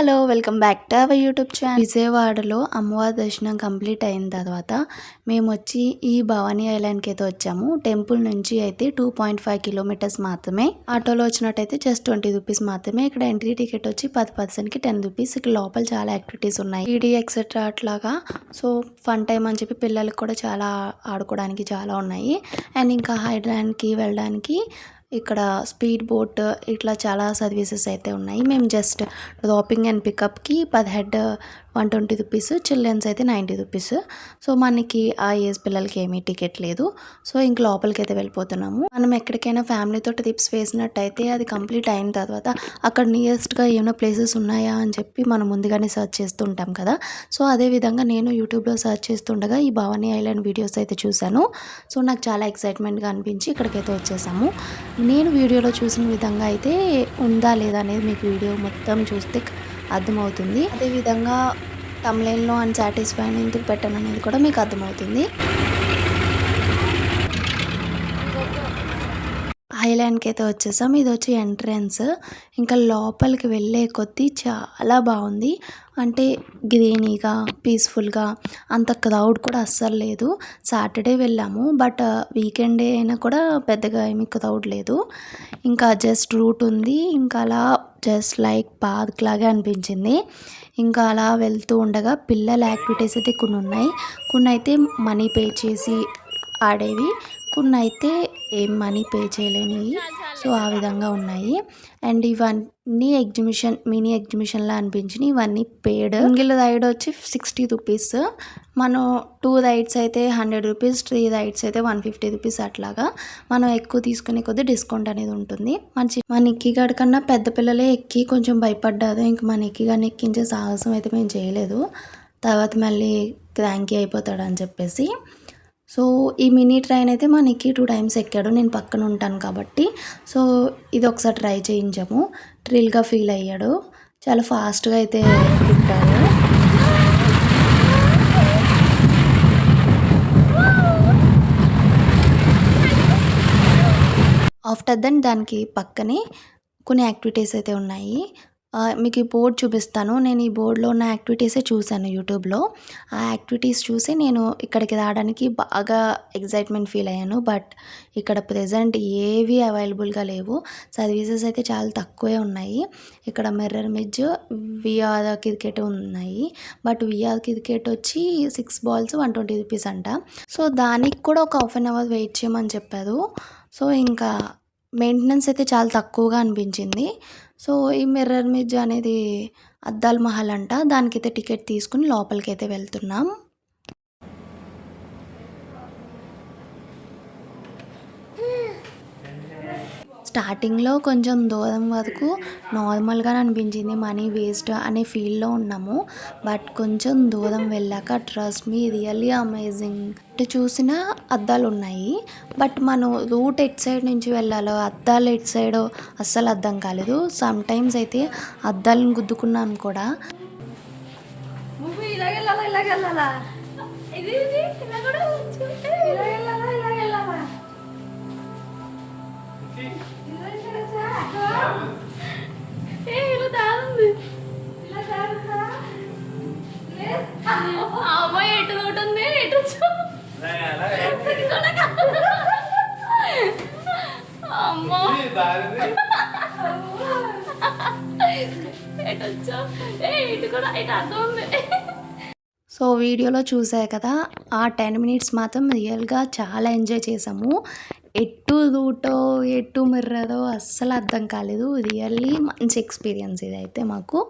Hello welcome back to our YouTube channel. విజయవాడలో అమ్మవారి దర్శనం కంప్లీట్ అయిన తర్వాత మేము వచ్చి ఈ భవానీ ఐలాండ్కి అయితే వచ్చాము. టెంపుల్ నుంచి అయితే టూ పాయింట్ ఫైవ్ కిలోమీటర్స్ మాత్రమే. ఆటోలో వచ్చినట్టయితే జస్ట్ ట్వంటీ రూపీస్ మాత్రమే. ఇక్కడ ఎంట్రీ టికెట్ వచ్చి పది పర్సెంట్కి టెన్ రూపీస్. ఇక్కడ లోపల చాలా యాక్టివిటీస్ ఉన్నాయి. ఈడీ ఎక్సెట్రా అట్లాగా. సో ఫన్ టైం అని చెప్పి పిల్లలకి కూడా చాలా ఆడుకోవడానికి చాలా ఉన్నాయి. అండ్ ఇంకా హైడ్రాండ్కి వెళ్ళడానికి ఇక్కడ స్పీడ్ బోట్ ఇట్లా చాలా సర్వీసెస్ అయితే ఉన్నాయి. మేము just dropping and పికప్కి per head one twenty rupees childrens అయితే నైంటీ రూపీస్. సో మనకి ఆ ఏజ్ పిల్లలకి ఏమీ టికెట్ లేదు. సో ఇంక లోపలికి అయితే వెళ్ళిపోతున్నాము. మనం ఎక్కడికైనా ఫ్యామిలీతో ట్రిప్స్ వేసినట్టయితే అది కంప్లీట్ అయిన తర్వాత అక్కడ నియరెస్ట్గా ఏమైనా ప్లేసెస్ ఉన్నాయా అని చెప్పి మనం ముందుగానే సెర్చ్ చేస్తూ ఉంటాం కదా. సో అదే విధంగా నేను యూట్యూబ్లో సెర్చ్ చేస్తుండగా ఈ భవానీ ఐలాండ్ వీడియోస్ అయితే చూశాను. సో నాకు చాలా ఎక్సైట్మెంట్గా అనిపించి ఇక్కడికైతే వచ్చేసాము. నేను వీడియోలో చూసిన విధంగా అయితే ఉందా లేదా అనేది మీకు వీడియో మొత్తం చూస్తే అర్థమవుతుంది. అదేవిధంగా తమిళంలో అన్సాటిస్ఫైడ్ ఎందుకు పెట్టాను అనేది కూడా మీకు అర్థమవుతుంది. ఐలాండ్కి అయితే వచ్చేసాం. ఇది వచ్చి ఎంట్రన్స్. ఇంకా లోపలికి వెళ్ళే కొద్దీ చాలా బాగుంది. అంటే గ్రీనీగా పీస్ఫుల్గా అంత క్రౌడ్ కూడా అస్సలు లేదు. సాటర్డే వెళ్ళాము. బట్ వీకెండ్ అయినా కూడా పెద్దగా ఏమి క్రౌడ్ లేదు. ఇంకా జస్ట్ రూట్ ఉంది. ఇంకా అలా జస్ట్ లైక్ పార్క్ లాగే అనిపించింది. ఇంకా అలా వెళ్తూ ఉండగా పిల్లల యాక్టివిటీస్ అయితే కొన్ని ఉన్నాయి. కొన్ని అయితే మనీ పే చేసి ఆడేవి. కొన్ని అయితే ఏం మనీ పే చేయలేనివి. సో ఆ విధంగా ఉన్నాయి. అండ్ ఇవన్నీ ఎగ్జిబిషన్ మినీ ఎగ్జిబిషన్లా అనిపించినాయి. ఇవన్నీ పేడ్. సింగిల్ రైడ్ వచ్చి సిక్స్టీ రూపీస్. మనం టూ రైడ్స్ అయితే హండ్రెడ్ రూపీస్ త్రీ రైడ్స్ అయితే వన్ ఫిఫ్టీ రూపీస్ అట్లాగా. మనం ఎక్కువ తీసుకునే కొద్దీ డిస్కౌంట్ అనేది ఉంటుంది. మంచి మన ఎక్కిగాడి కన్నా పెద్ద పిల్లలే ఎక్కి కొంచెం భయపడ్డారు. ఇంక మన ఎక్కిగాని ఎక్కించే సాహసం అయితే మేము చేయలేదు. తర్వాత మళ్ళీ క్రాంకీ అయిపోతాడు అని చెప్పేసి. సో ఈ మినీ ట్రైన్ అయితే మనకి టూ టైమ్స్ ఎక్కాడు. నేను పక్కన ఉంటాను కాబట్టి. సో ఇది ఒకసారి ట్రై చేయించాము. థ్రిల్గా ఫీల్ అయ్యాడు. చాలా ఫాస్ట్గా అయితే తిప్పాడు ఆఫ్టర్ దెన్ దానికి పక్కనే కొన్ని యాక్టివిటీస్ అయితే ఉన్నాయి. మీకు ఈ బోర్డ్ చూపిస్తాను. నేను ఈ బోర్డులో ఉన్న యాక్టివిటీసే చూశాను యూట్యూబ్లో. ఆ యాక్టివిటీస్ చూసి నేను ఇక్కడికి రావడానికి బాగా ఎగ్జైట్మెంట్ ఫీల్ అయ్యాను. బట్ ఇక్కడ ప్రజెంట్ ఏవి అవైలబుల్గా లేవు. సర్వీసెస్ అయితే చాలా తక్కువే ఉన్నాయి. ఇక్కడ మిర్రర్ మిజ్ విఆర్ క్రికెట్ ఉన్నాయి. బట్ విఆర్ క్రికెట్ వచ్చి six balls one twenty rupees అంట. సో దానికి కూడా ఒక హాఫ్ అన్ అవర్ వెయిట్ చేయమని చెప్పారు. సో ఇంకా మెయింటెనెన్స్ అయితే చాలా తక్కువగా అనిపించింది. సో ఈ మిర్రర్ మిజ్ అనేది అద్దాల మహల్ అంట. దానికైతే టికెట్ తీసుకుని లోపలికి అయితే వెళ్తున్నాం. స్టార్టింగ్లో కొంచెం దూరం వరకు నార్మల్గా అనిపించింది మనీ వేస్ట్ అనే ఫీల్లో ఉన్నాము బట్ కొంచెం దూరం వెళ్ళాక ట్రస్ట్ మీ రియల్లీ అమేజింగ్ ఇటు చూసిన అద్దాలు ఉన్నాయి బట్ మనం రూట్ ఎట్ సైడ్ నుంచి వెళ్ళాలో అద్దాలు ఎట్ సైడ్ అస్సలు అర్థం కాలేదు సమ్ టైమ్స్ అయితే అద్దాలను గుద్దుకున్నాం కూడా ఇది ఇది ఇలా కూడా ఇలా ఎటు ఉంటుంది ఎటు అమ్మో ఏ ఇటు కూడా ఇటు అర్థం ఉంది సో వీడియోలో చూసాయి కదా ఆ టెన్ మినిట్స్ మాత్రం రియల్గా చాలా ఎంజాయ్ చేసాము. ఎటు దూటో ఎటు మిర్రదో అస్సలు అర్థం కాలేదు రియల్లీ మంచి ఎక్స్పీరియన్స్ ఇదైతే మాకు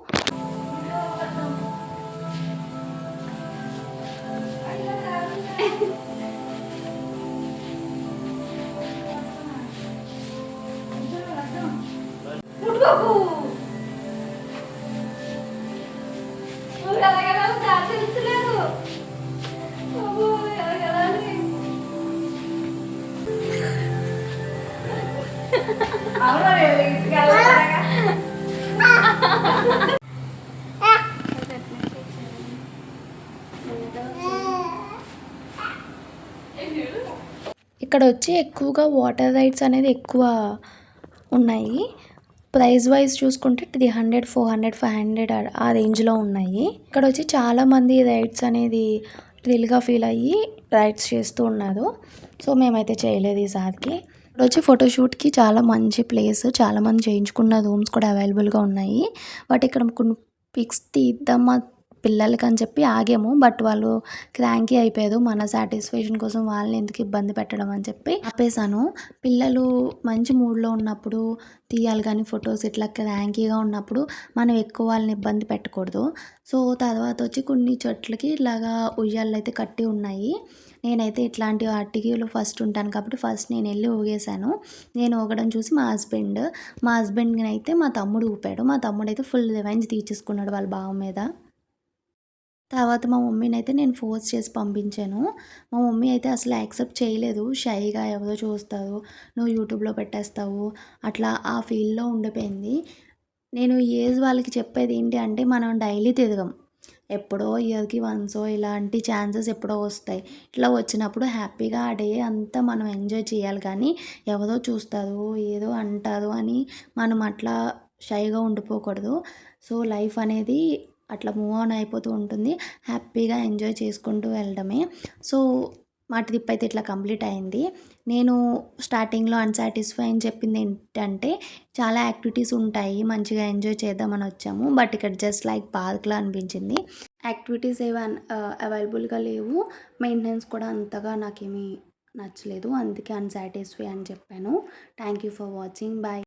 Woohoo! ఇక్కడ వచ్చి ఎక్కువగా వాటర్ రైడ్స్ అనేది ఎక్కువ ఉన్నాయి. ప్రైస్ వైజ్ చూసుకుంటే ఇది hundred four hundred five hundred ఆ రేంజ్లో ఉన్నాయి. ఇక్కడ వచ్చి చాలామంది రైడ్స్ అనేది థ్రిల్గా ఫీల్ అయ్యి రైడ్స్ చేస్తూ ఉన్నారు. సో మేమైతే చేయలేదు ఈసారికి ఇక్కడ వచ్చి ఫోటోషూట్కి చాలా మంచి ప్లేస్ చాలామంది చేయించుకున్న రూమ్స్ కూడా అవైలబుల్గా ఉన్నాయి. బట్ ఇక్కడ కొన్ని పిక్స్ తీద్దామా పిల్లలకి అని చెప్పి ఆగాము. బట్ వాళ్ళు క్రాంకీ అయిపోయారు. మన సాటిస్ఫాక్షన్ కోసం వాళ్ళని ఎందుకు ఇబ్బంది పెట్టడం అని చెప్పి ఆపేశాను. పిల్లలు మంచి మూడ్లో ఉన్నప్పుడు తీయాలి కానీ ఫొటోస్ ఇట్లా క్రాంకీగా ఉన్నప్పుడు మనం ఎక్కువ వాళ్ళని ఇబ్బంది పెట్టకూడదు. సో తర్వాత వచ్చి కొన్ని చెట్లకి ఇలాగా ఉయ్యాలు అయితే కట్టి ఉన్నాయి. నేనైతే ఇట్లాంటి వాటికి ఫస్ట్ ఉంటాను కాబట్టి ఫస్ట్ నేను వెళ్ళి ఊగేశాను. నేను ఊగడం చూసి మా హస్బెండ్ మా హస్బెండ్ని అయితే మా తమ్ముడు ఊపాడు. మా తమ్ముడు అయితే ఫుల్ రివెంజ్ తీర్చేసుకున్నాడు వాళ్ళ బావ మీద. తర్వాత మా మమ్మీని అయితే నేను ఫోర్స్ చేసి పంపించాను. మా మమ్మీ అయితే అసలు యాక్సెప్ట్ చేయలేదు. షైగా ఎవరో చూస్తారు. నువ్వు యూట్యూబ్లో పెట్టేస్తావు. అట్లా ఆ ఫీల్డ్లో ఉండిపోయింది. నేను ఏజ్ వాళ్ళకి చెప్పేది ఏంటి అంటే మనం డైలీ తిరగం. ఎప్పుడో ఇయర్కి వన్సో ఇలాంటి ఛాన్సెస్ ఎప్పుడో వస్తాయి. ఇట్లా వచ్చినప్పుడు హ్యాపీగా ఆ డే అంతా మనం ఎంజాయ్ చేయాలి. కానీ ఎవరో చూస్తారు ఏదో అంటారు అని మనం అట్లా షైగా ఉండిపోకూడదు. సో లైఫ్ అనేది అట్లా మూవ్ ఆన్ అయిపోతూ ఉంటుంది. హ్యాపీగా ఎంజాయ్ చేసుకుంటూ వెళ్ళడమే. సో మా ట్రిప్ అయితే ఇట్లా కంప్లీట్ అయింది. నేను స్టార్టింగ్లో అన్సాటిస్ఫై అని చెప్పింది ఏంటంటే చాలా యాక్టివిటీస్ ఉంటాయి మంచిగా ఎంజాయ్ చేద్దామని వచ్చాము. బట్ ఇక్కడ జస్ట్ లైక్ పార్క్లా అనిపించింది. యాక్టివిటీస్ ఏవి అవైలబుల్గా లేవు. మెయింటెనెన్స్ కూడా అంతగా నాకేమీ నచ్చలేదు. అందుకే అన్సాటిస్ఫై అని చెప్పాను. Thank you for watching bye